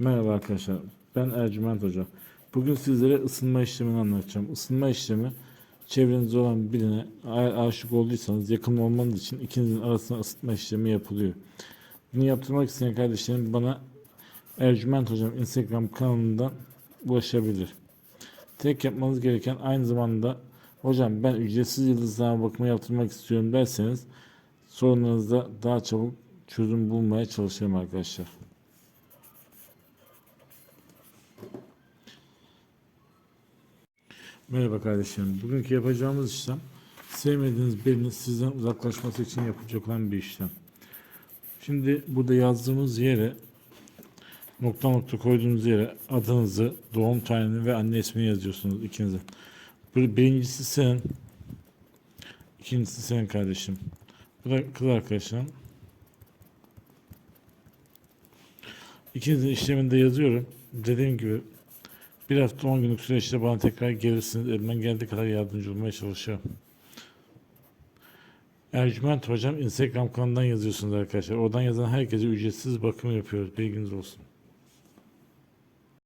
Merhaba arkadaşlar. Ben Ercüment Hoca. Bugün sizlere ısınma işlemini anlatacağım. Isınma işlemi çevrenizde olan birine aşık olduysanız yakın olmanız için ikinizin arasında ısıtma işlemi yapılıyor. Bunu yaptırmak isteyen kardeşlerim bana Ercüment Hocam Instagram kanalından ulaşabilir. Tek yapmanız gereken aynı zamanda hocam ben ücretsiz yıldızlama bakımı yaptırmak istiyorum derseniz sorunlarınızda daha çabuk çözüm bulmaya çalışırım arkadaşlar. Merhaba kardeşlerim. Bugünkü yapacağımız işlem sevmediğiniz birinin sizden uzaklaşması için yapılacak olan bir işlem. Şimdi burada yazdığımız yere nokta nokta koyduğunuz yere adınızı, doğum tarihini ve anne ismini yazıyorsunuz ikinize. Bir- Birincisi senin, ikincisi senin kardeşim. Bu da kız arkadaşım. İkinizin işlemini de yazıyorum. Dediğim gibi bir hafta 10 günlük süreçte bana tekrar gelirsiniz. Elimden geldiği kadar yardımcı olmaya çalışacağım. Ercüment Hocam Instagram kanalından yazıyorsunuz arkadaşlar. Oradan yazan herkese ücretsiz bakım yapıyoruz. Bilginiz olsun.